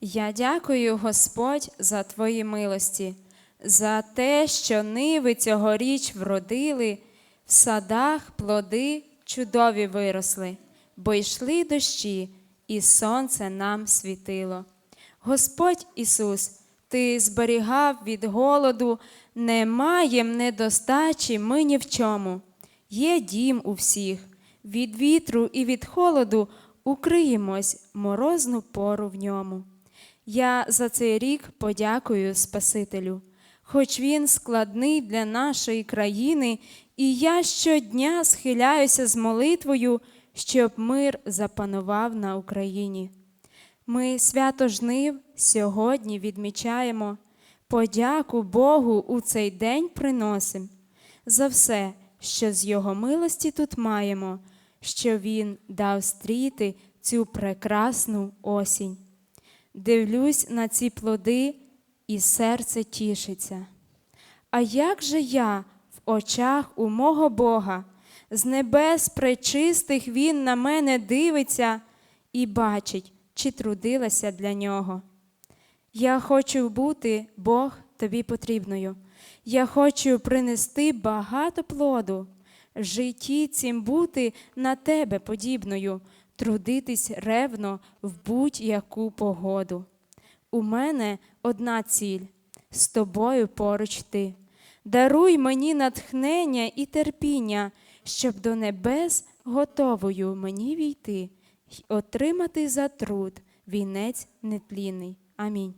Я дякую, Господь, за Твої милості, за те, що ниви цьогоріч вродили, в садах плоди чудові виросли, бо йшли дощі, і сонце нам світило. Господь Ісус, Ти зберігав від голоду, не маєм недостачі ми ні в чому. Є дім у всіх, від вітру і від холоду укриємось морозну пору в ньому. Я за цей рік подякую Спасителю, хоч він складний для нашої країни, і я щодня схиляюся з молитвою, щоб мир запанував на Україні. Ми свято жнив сьогодні відмічаємо, подяку Богу у цей день приносим за все, що з Його милості тут маємо, що Він дав стріти цю прекрасну осінь. Дивлюсь на ці плоди, і серце тішиться. А як же я в очах у мого Бога, з небес пречистих Він на мене дивиться і бачить, чи трудилася для нього. Я хочу бути, Бог, тобі потрібною. Я хочу принести багато плоду, в житті цім бути на тебе подібною, трудитись ревно в будь-яку погоду. У мене одна ціль з тобою поруч ти. Даруй мені натхнення і терпіння, щоб до небес готовою мені війти й отримати за труд вінець нетлінний. Амінь.